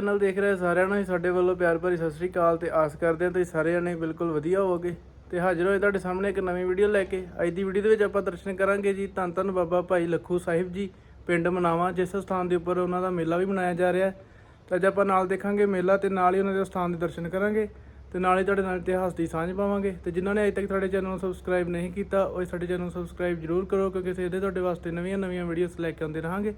Channel ਦੇਖ ਰਹੇ ਸਾਰਿਆਂ ਨੂੰ ਹੀ ਸਾਡੇ ਵੱਲੋਂ ਪਿਆਰ ਭਰੀ ਸਤਿ ਸ੍ਰੀ ਅਕਾਲ ਤੇ ਆਸ ਕਰਦੇ ਹਾਂ ਤੁਸੀਂ ਸਾਰੇ ਜਣੇ ਬਿਲਕੁਲ ਵਧੀਆ ਹੋਵੋਗੇ। ਤੇ ਹਾਜ਼ਰ ਹੋਏ ਤੁਹਾਡੇ ਸਾਹਮਣੇ ਇੱਕ ਨਵੀਂ ਵੀਡੀਓ ਲੈ ਕੇ। ਅੱਜ ਦੀ ਵੀਡੀਓ ਦੇ ਵਿੱਚ ਆਪਾਂ ਦਰਸ਼ਨ ਕਰਾਂਗੇ ਜੀ। ਧੰਨ ਧੰਨ ਬਾਬਾ ਭਾਈ ਲੱਖੂ ਸਾਹਿਬ ਜੀ, ਪਿੰਡ ਮਨਾਵਾ, ਜਿਸ ਸਥਾਨ ਦੇ ਉੱਪਰ ਉਹਨਾਂ ਦਾ ਮੇਲਾ ਵੀ ਮਨਾਇਆ ਜਾ ਰਿਹਾ ਹੈ। ਤਾਂ ਅੱਜ ਆਪਾਂ ਨਾਲ ਦੇਖਾਂਗੇ ਮੇਲਾ ਤੇ ਨਾਲ ਹੀ ਉਹਨਾਂ ਦੇ ਸਥਾਨ ਦੇ ਦਰਸ਼ਨ ਕਰਾਂਗੇ। ਤੇ ਨਾਲ ਹੀ ਤੁਹਾਡੇ ਨਾਲ ਇਤਿਹਾਸ ਦੀ ਸਾਂਝ ਪਾਵਾਂਗੇ। ਤੇ ਜਿਨ੍ਹਾਂ ਨੇ ਅਜੇ ਤੱਕ ਸਾਡੇ ਚੈਨਲ ਨੂੰ ਸਬਸਕ੍ਰਾਈਬ ਨਹੀਂ ਕੀਤਾ, ਉਹ ਸਾਡੇ ਚੈਨਲ ਨੂੰ ਸਬਸਕ੍ਰਾਈਬ ਜਰੂਰ ਕਰੋ, ਕਿਉਂਕਿ ਅਸੀਂ ਇਹਦੇ ਤੁਹਾਡੇ ਵਾਸਤੇ ਨਵੀਆਂ-ਨਵੀਆਂ ਵੀਡੀਓਜ਼ ਲੈ ਕੇ ਆਉਂਦੇ ਰਹਾਂਗੇ।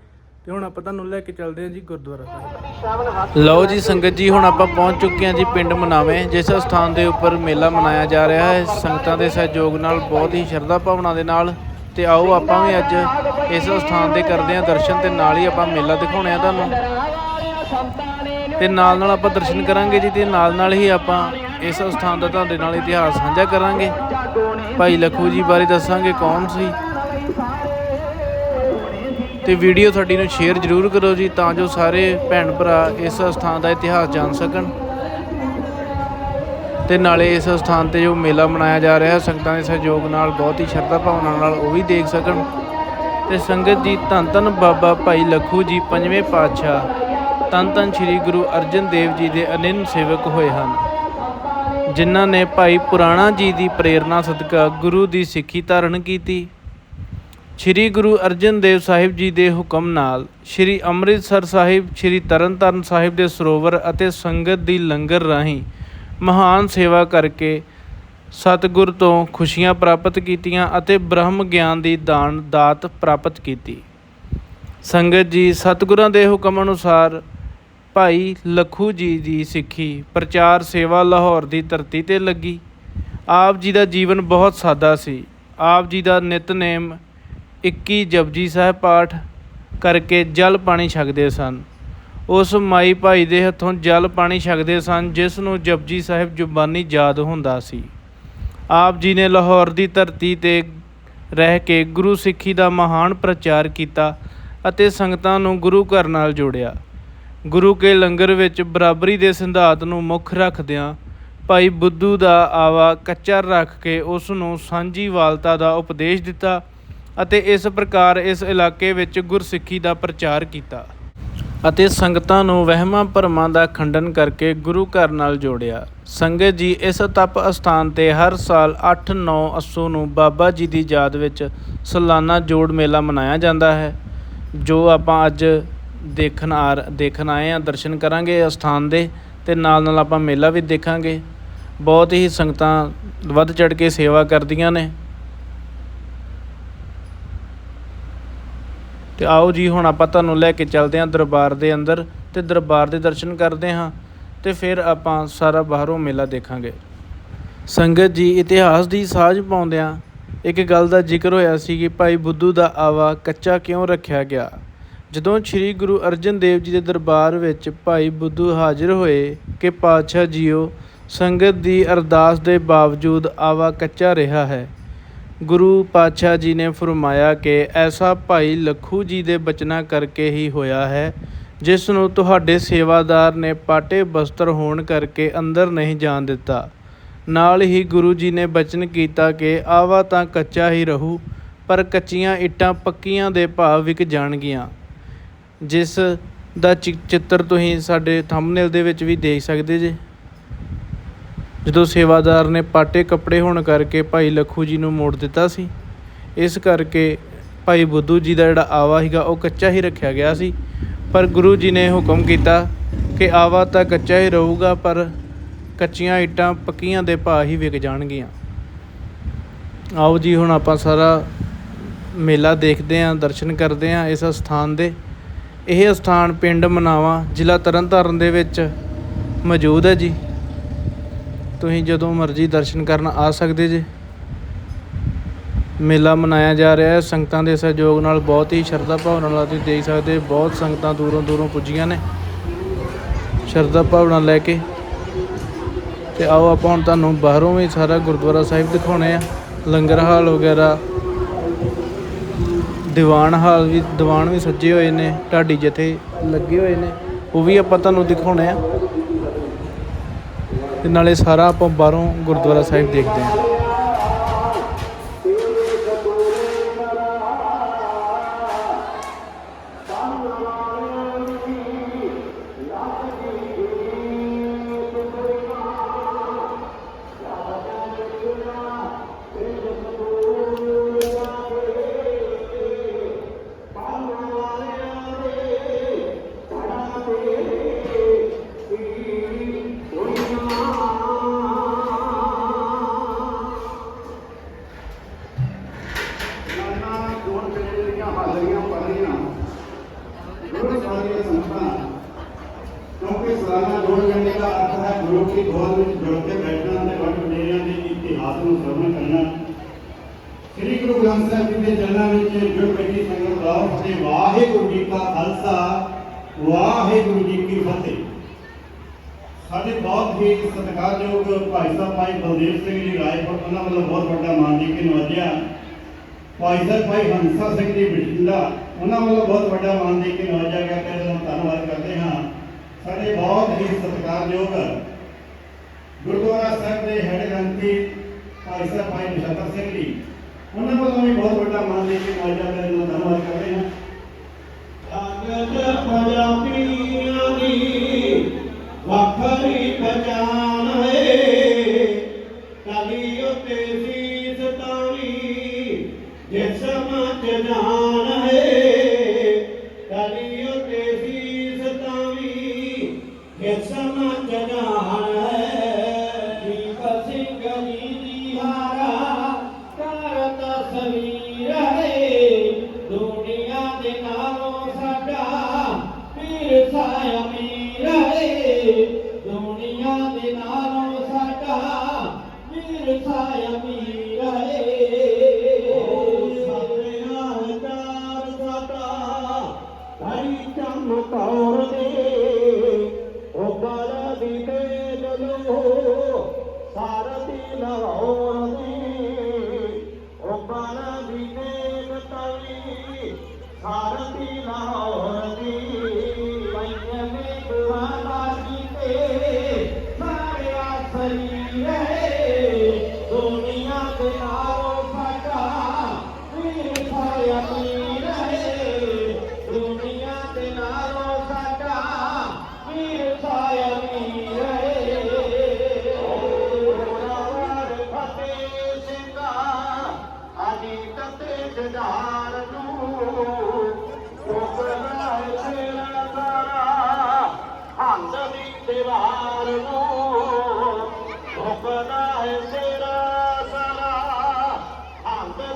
ਤੇ ਹੁਣ ਆਪਾਂ ਤੁਹਾਨੂੰ ਲੈ ਕੇ ਚੱਲਦੇ ਹਾਂ ਜੀ ਗੁਰਦੁਆਰਾ ਸਾਹਿਬ। ਲਓ ਜੀ ਸੰਗਤ ਜੀ, ਹੁਣ ਆਪਾਂ ਪਹੁੰਚ ਚੁੱਕੇ ਹਾਂ ਜੀ ਪਿੰਡ ਮਨਾਵੇਂ, ਜਿਸ ਸਥਾਨ ਦੇ ਉੱਪਰ ਮੇਲਾ ਮਨਾਇਆ ਜਾ ਰਿਹਾ ਹੈ। ਸੰਗਤਾਂ ਦੇ ਸਹਿਯੋਗ ਨਾਲ ਬਹੁਤ ਹੀ ਸ਼ਰਧਾ ਭਾਵਨਾ ਦੇ ਨਾਲ। ਤੇ ਆਓ ਆਪਾਂ ਵੀ ਅੱਜ ਇਸ ਸਥਾਨ ਦੇ ਕਰਦੇ ਹਾਂ ਦਰਸ਼ਨ ਤੇ ਨਾਲ ਹੀ ਆਪਾਂ ਮੇਲਾ ਦਿਖਾਉਣੇ ਆ ਤੁਹਾਨੂੰ। ਤੇ ਨਾਲ ਨਾਲ ਆਪਾਂ ਦਰਸ਼ਨ ਕਰਾਂਗੇ ਜੀ ਤੇ ਨਾਲ ਨਾਲ ਹੀ ਆਪਾਂ ਇਸ ਸਥਾਨ ਦਾ ਤੁਹਾਡੇ ਨਾਲ ਇਤਿਹਾਸ ਸਾਂਝਾ ਕਰਾਂਗੇ। ਭਾਈ ਲਖੂ ਜੀ ਬਾਰੇ ਦੱਸਾਂਗੇ ਕੌਣ ਸੀ? ਤੇ ਵੀਡੀਓ ਤੁਹਾਡੀ ਨੂੰ ਸ਼ੇਅਰ ਜ਼ਰੂਰ ਕਰੋ ਜੀ, ਤਾਂ ਜੋ ਸਾਰੇ ਭੈਣ ਭਰਾ ਇਸ ਸਥਾਨ ਦਾ ਇਤਿਹਾਸ ਜਾਣ ਸਕਣ। ਤੇ ਨਾਲੇ ਇਸ ਸਥਾਨ ਤੇ ਜੋ ਮੇਲਾ ਮਨਾਇਆ ਜਾ ਰਿਹਾ, ਸੰਗਤਾਂ ਦੇ ਸਹਿਯੋਗ ਨਾਲ, ਬਹੁਤ ਹੀ ਸ਼ਰਧਾ ਭਾਵਨਾ ਨਾਲ ਉਹ ਵੀ ਦੇਖ ਸਕਣ। ਤੇ ਸੰਗਤ ਜੀ, ਧੰਨ ਧੰਨ ਬਾਬਾ ਭਾਈ ਲਖੂ ਜੀ, ਪੰਜਵੇਂ ਪਾਤਸ਼ਾਹ, ਧੰਨ ਧੰਨ ਸ੍ਰੀ ਗੁਰੂ ਅਰਜਨ ਦੇਵ ਜੀ ਦੇ ਅਨੰਨ ਸੇਵਕ ਹੋਏ ਹਨ, ਜਿਨ੍ਹਾਂ ਨੇ ਭਾਈ ਪੁਰਾਣਾ ਜੀ ਦੀ ਪ੍ਰੇਰਣਾ ਸਦਕਾ ਗੁਰੂ ਦੀ ਸਿੱਖੀ ਧਾਰਨ ਕੀਤੀ। ਸ੍ਰੀ ਗੁਰੂ ਅਰਜਨ ਦੇਵ ਸਾਹਿਬ ਜੀ ਦੇ ਹੁਕਮ ਨਾਲ ਸ੍ਰੀ ਅੰਮ੍ਰਿਤਸਰ ਸਾਹਿਬ, ਸ੍ਰੀ ਤਰਨਤਾਰਨ ਸਾਹਿਬ ਦੇ ਸਰੋਵਰ ਅਤੇ ਸੰਗਤ ਦੀ ਲੰਗਰ ਰਾਹੀਂ ਮਹਾਨ ਸੇਵਾ ਕਰਕੇ ਸਤਿਗੁਰ ਤੋਂ ਖੁਸ਼ੀਆਂ ਪ੍ਰਾਪਤ ਕੀਤੀਆਂ ਅਤੇ ਬ੍ਰਹਮ ਗਿਆਨ ਦੀ ਦਾਨ ਦਾਤ ਪ੍ਰਾਪਤ ਕੀਤੀ। ਸੰਗਤ ਜੀ, ਸਤਿਗੁਰਾਂ ਦੇ ਹੁਕਮ ਅਨੁਸਾਰ ਭਾਈ ਲਖੂ ਜੀ ਦੀ ਸਿੱਖੀ, ਪ੍ਰਚਾਰ ਸੇਵਾ ਲਾਹੌਰ ਦੀ ਧਰਤੀ ਤੇ ਲੱਗੀ। ਆਪ ਜੀ ਦਾ ਜੀਵਨ ਬਹੁਤ ਸਾਦਾ ਸੀ। ਆਪ ਜੀ ਦਾ ਨਿਤਨੇਮ 21 ਜਪਜੀ ਸਾਹਿਬ ਪਾਠ ਕਰਕੇ ਜਲ ਪਾਣੀ ਛਕਦੇ ਸਨ। ਉਸ ਮਾਈ ਭਾਈ ਦੇ ਹੱਥੋਂ ਜਲ ਪਾਣੀ ਛਕਦੇ ਸਨ, ਜਿਸ ਨੂੰ ਜਪਜੀ ਸਾਹਿਬ ਜ਼ੁਬਾਨੀ ਯਾਦ ਹੁੰਦਾ ਸੀ। ਆਪ ਜੀ ਨੇ ਲਾਹੌਰ ਦੀ ਧਰਤੀ ਤੇ ਰਹਿ ਕੇ ਗੁਰੂ ਸਿੱਖੀ ਦਾ ਮਹਾਨ ਪ੍ਰਚਾਰ ਕੀਤਾ ਅਤੇ ਸੰਗਤਾਂ ਨੂੰ ਗੁਰੂ ਘਰ ਨਾਲ ਜੋੜਿਆ। ਗੁਰੂ ਕੇ ਲੰਗਰ ਵਿੱਚ ਬਰਾਬਰੀ ਦੇ ਸਿਧਾਂਤ ਨੂੰ ਮੁੱਖ ਰੱਖਦਿਆਂ ਭਾਈ ਬੁੱਧੂ ਦਾ ਆਵਾ ਕੱਚਾ ਰੱਖ ਕੇ ਉਸ ਨੂੰ ਸਾਂਝੀ ਵਾਲਤਾ ਦਾ ਉਪਦੇਸ਼ ਦਿੱਤਾ ਅਤੇ ਇਸ ਪ੍ਰਕਾਰ ਇਸ ਇਲਾਕੇ ਵਿੱਚ ਗੁਰਸਿੱਖੀ ਦਾ ਪ੍ਰਚਾਰ ਕੀਤਾ ਅਤੇ ਸੰਗਤਾਂ ਨੂੰ ਵਹਿਮਾਂ ਭਰਮਾਂ ਦਾ ਖੰਡਨ ਕਰਕੇ ਗੁਰੂ ਘਰ ਨਾਲ ਜੋੜਿਆ। ਸੰਗਤ ਜੀ ਇਸ ਤਪ ਅਸਥਾਨ ਤੇ ਹਰ ਸਾਲ 8-9 ਅਸੂ ਨੂੰ ਬਾਬਾ ਜੀ ਦੀ ਯਾਦ ਵਿੱਚ ਸਾਲਾਨਾ ਜੋੜ ਮੇਲਾ ਮਨਾਇਆ ਜਾਂਦਾ ਹੈ, ਜੋ ਆਪਾਂ ਅੱਜ ਦੇਖਣ ਆ ਦੇਖਣ ਆਏ ਆ ਦਰਸ਼ਨ ਕਰਾਂਗੇ ਅਸਥਾਨ ਦੇ ਤੇ ਨਾਲ ਨਾਲ ਆਪਾਂ ਮੇਲਾ ਵੀ ਦੇਖਾਂਗੇ। ਬਹੁਤ ਹੀ ਸੰਗਤਾਂ ਵੱਧ ਚੜ ਕੇ ਸੇਵਾ ਕਰਦੀਆਂ ਨੇ। ਤੇ ਆਓ ਜੀ, ਹੁਣ ਆਪਾਂ ਤੁਹਾਨੂੰ ਲੈ ਕੇ ਚੱਲਦੇ ਹਾਂ ਦਰਬਾਰ ਦੇ ਅੰਦਰ ਤੇ ਦਰਬਾਰ ਦੇ ਦਰਸ਼ਨ ਕਰਦੇ ਹਾਂ ਤੇ ਫਿਰ ਆਪਾਂ ਸਾਰਾ ਬਾਹਰੋਂ ਮੇਲਾ ਦੇਖਾਂਗੇ। ਸੰਗਤ ਜੀ, ਇਤਿਹਾਸ ਦੀ ਸਾਝ ਪਾਉਂਦਿਆਂ ਇੱਕ ਗੱਲ ਦਾ ਜ਼ਿਕਰ ਹੋਇਆ ਸੀ ਕਿ ਭਾਈ ਬੁੱਧੂ ਦਾ ਆਵਾ ਕੱਚਾ ਕਿਉਂ ਰੱਖਿਆ ਗਿਆ? ਜਦੋਂ ਸ੍ਰੀ ਗੁਰੂ ਅਰਜਨ ਦੇਵ ਜੀ ਦੇ ਦਰਬਾਰ ਵਿੱਚ ਭਾਈ ਬੁੱਧੂ ਹਾਜ਼ਰ ਹੋਏ ਕਿ ਪਾਤਸ਼ਾਹ ਜੀਓ, ਸੰਗਤ ਦੀ ਅਰਦਾਸ ਦੇ ਬਾਵਜੂਦ ਆਵਾ ਕੱਚਾ ਰਿਹਾ ਹੈ। ਗੁਰੂ ਪਾਤਸ਼ਾਹ ਜੀ ਨੇ ਫਰਮਾਇਆ ਕਿ ਐਸਾ ਭਾਈ ਲਖੂ ਜੀ ਦੇ ਬਚਨਾਂ ਕਰਕੇ ਹੀ ਹੋਇਆ ਹੈ, ਜਿਸ ਨੂੰ ਤੁਹਾਡੇ ਸੇਵਾਦਾਰ ਨੇ ਪਾਟੇ ਬਸਤਰ ਹੋਣ ਕਰਕੇ ਅੰਦਰ ਨਹੀਂ ਜਾਣ ਦਿੱਤਾ। ਨਾਲ ਹੀ ਗੁਰੂ ਜੀ ਨੇ ਬਚਨ ਕੀਤਾ ਕਿ ਆਵਾ ਤਾਂ ਕੱਚਾ ਹੀ ਰਹੂ, ਪਰ ਕੱਚੀਆਂ ਇੱਟਾਂ ਪੱਕੀਆਂ ਦੇ ਭਾਵ ਵਿਕ ਜਾਣਗੀਆਂ। ਜਿਸ ਦਾ ਚਿ- ਚਿੱਤਰ ਤੁਸੀਂ ਸਾਡੇ ਥੰਬਨੇਲ ਦੇ ਵਿੱਚ ਵੀ ਦੇਖ ਸਕਦੇ ਜੇ। ਜਦੋਂ ਸੇਵਾਦਾਰ ਨੇ ਪਾਟੇ ਕੱਪੜੇ ਹੋਣ ਕਰਕੇ ਭਾਈ ਲੱਖੂ ਜੀ ਨੂੰ ਮੋੜ ਦਿੱਤਾ ਸੀ, ਇਸ ਕਰਕੇ ਭਾਈ ਬੁੱਧੂ ਜੀ ਦਾ ਜਿਹੜਾ ਆਵਾ ਸੀਗਾ ਉਹ ਕੱਚਾ ਹੀ ਰੱਖਿਆ ਗਿਆ ਸੀ। ਪਰ ਗੁਰੂ ਜੀ ਨੇ ਹੁਕਮ ਕੀਤਾ ਕਿ ਆਵਾ ਤਾਂ ਕੱਚਾ ਹੀ ਰਹੂਗਾ, ਪਰ ਕੱਚੀਆਂ ਇੱਟਾਂ ਪੱਕੀਆਂ ਦੇ ਭਾਅ ਹੀ ਵਿਕ ਜਾਣਗੀਆਂ। ਆਓ ਜੀ, ਹੁਣ ਆਪਾਂ ਸਾਰਾ ਮੇਲਾ ਦੇਖਦੇ ਆਂ ਦਰਸ਼ਨ ਕਰਦੇ ਆਂ ਇਸ ਸਥਾਨ ਦੇ। ਇਹ ਸਥਾਨ ਪਿੰਡ ਮਨਾਵਾ ਜ਼ਿਲ੍ਹਾ ਤਰਨਤਾਰਨ ਦੇ ਵਿੱਚ ਮੌਜੂਦ ਹੈ ਜੀ। ਤੁਸੀਂ ਜਦੋਂ ਮਰਜ਼ੀ ਦਰਸ਼ਨ ਕਰਨ ਆ ਸਕਦੇ ਜੇ। ਮੇਲਾ ਮਨਾਇਆ ਜਾ ਰਿਹਾ ਹੈ। ਸੰਗਤਾਂ ਦੇ ਸਹਿਯੋਗ ਨਾਲ ਬਹੁਤ ਹੀ ਸ਼ਰਧਾ ਭਾਵਨਾ ਨਾਲ ਤੁਸੀਂ ਦੇਖ ਸਕਦੇ ਬਹੁਤ ਸੰਗਤਾਂ ਦੂਰੋਂ ਦੂਰੋਂ ਪੁੱਜੀਆਂ ਨੇ। ਸ਼ਰਧਾ ਭਾਵਨਾ ਲੈ ਕੇ। ਤੇ ਆਓ ਆਪਾਂ ਹੁਣ ਤੁਹਾਨੂੰ ਬਾਹਰੋਂ ਵੀ ਸਾਰਾ ਗੁਰਦੁਆਰਾ ਸਾਹਿਬ ਦਿਖਾਉਣੇ ਆ। ਲੰਗਰ ਹਾਲ ਵਗੈਰਾ, ਦੀਵਾਨ ਹਾਲ ਵੀ, ਦੀਵਾਨ ਵੀ ਸੱਜੇ ਹੋਏ ਨੇ, ਢਾਡੀ ਜਿੱਥੇ ਲੱਗੇ ਹੋਏ ਨੇ। ਉਹ ਵੀ ਆਪਾਂ ਤੁਹਾਨੂੰ ਦਿਖਾਉਣੇ ਆ। ਤੇ ਨਾਲੇ ਸਾਰਾ ਆਪਾਂ ਬਾਹਰੋਂ ਗੁਰਦੁਆਰਾ ਸਾਹਿਬ ਦੇਖਦੇ ਹਾਂ। गुरु सारे संस्था ਕਿਉਂਕਿ ਸਾਰਾ ਜੋੜ ਲੈਣੇ ਦਾ ਅਰਥ ਹੈ ਗੁਰੂ ਦੀ ਗੋਦ ਵਿੱਚ ਜੁੜ ਕੇ ਬੈਠਣਾ ਤੇ ਵੱਡ ਵਡੇਰਿਆਂ ਦੇ ਇਤਿਹਾਸ ਨੂੰ ਸਮਝ ਕਰਨਾ ਸ੍ਰੀ ਗੁਰੂ ਗ੍ਰੰਥ ਸਾਹਿਬ ਜੀ ਦੇ ਚਰਨਾਂ ਵਿੱਚ ਜੁੜ ਬੈਠੀ ਸੰਗਤ ਦਾ ਤੇ ਵਾਹਿਗੁਰੂ ਜੀ ਕਾ ਖਾਲਸਾ ਵਾਹਿਗੁਰੂ ਜੀ ਕੀ ਫਤਿਹ ਸਾਡੇ ਬਹੁਤ ਹੀ ਸਤਿਕਾਰਯੋਗ ਭਾਈ ਸਾਹਿਬ ਭਾਈ ਬਲਦੇਵ ਸਿੰਘ ਜੀ ਰਾਏਪੁਰ, ਉਹਨਾਂ ਵੱਲੋਂ ਬਹੁਤ ਵੱਡਾ ਮਾਨ ਜੀ ਕੇ ਨਵਾਜਿਆ। ਭਾਈ ਸਾਹਿਬ ਭਾਈ ਹੰਸਾ ਸਿੰਘ ਜੀ ਬਠਿੰਡਾ ਉਹਨਾਂ ਵੱਲੋਂ ਬਹੁਤ ਵੱਡਾ ਮਾਨ ਦੇ ਕੇ ਨਵਾਜਿਆ ਗਿਆ ਤੇ ਉਹਨਾਂ ਦਾ ਧੰਨਵਾਦ ਕਰਦੇ ਹਾਂ। ਸਾਡੇ ਬਹੁਤ ਹੀ ਸਤਿਕਾਰਯੋਗ ਗੁਰਦੁਆਰਾ ਸਾਹਿਬ ਦੇ ਹੈਡ ਗ੍ਰੰਥੀ ਭਾਈ ਸਾਹਿਬ ਭਾਈ ਨਛੱਤਰ ਸਿੰਘ ਜੀ, ਉਹਨਾਂ ਵੱਲੋਂ ਵੀ ਬਹੁਤ ਵੱਡਾ ਮਾਨ ਦੇ ਕੇ ਨਵਾਜਿਆ ਤੇ ਉਹਨਾਂ ਦਾ ਧੰਨਵਾਦ ਕਰਦੇ ਹਾਂ। ਕਾਗਜ਼ ਪੰਜਾਬੀਆਂ দিলাম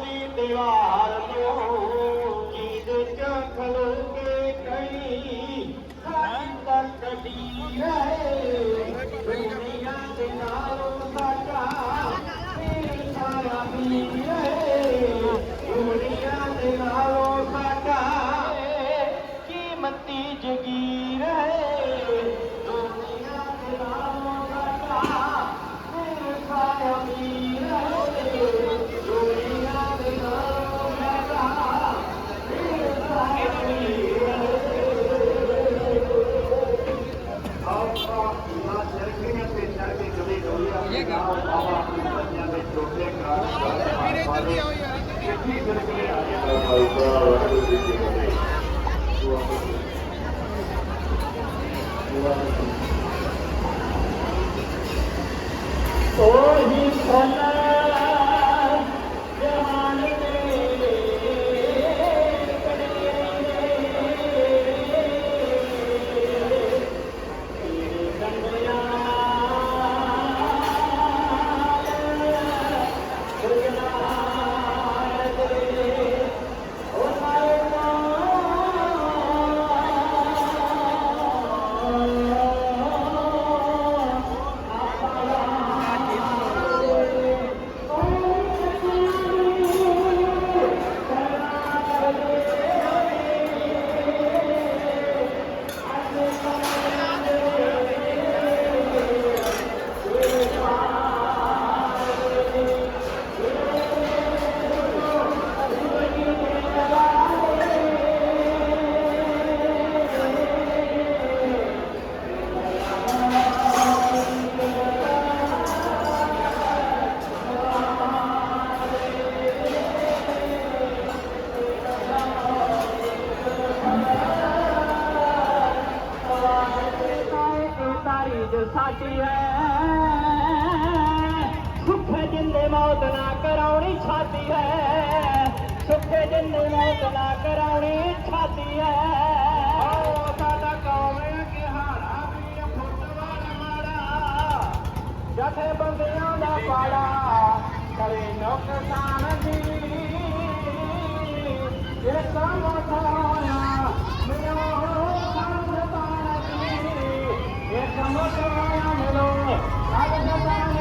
दवालो गीत चखंदी ਛਾਤੀ ਹੈ। ਸੁਖ ਜਿੰਦੇ ਮੌਤ ਨਾ ਕਰਾਉਣੀ ਛਾਤੀ ਹੈ। ਓ ਸਾਡਾ ਕੌਮ ਕਿ ਹਾਰਾ ਵੀ ਫੁੱਟਵਾਲ ਮਾੜਾ। ਜਥੇ ਬੰਦਿਆਂ ਦਾ ਪਾੜਾ ਕਰੇ ਨੁਕਸਾਨ ਦੀ। ਇਹ ਸਮਝ ਹੋਇਆ, ਮਿਲੋ ਸੰਤਾਨ ਦੀ। ਇਹ ਸਮਝ ਹੋਇਆ, ਮਿਲੋ ਰਾਜ ਜਗਾਨ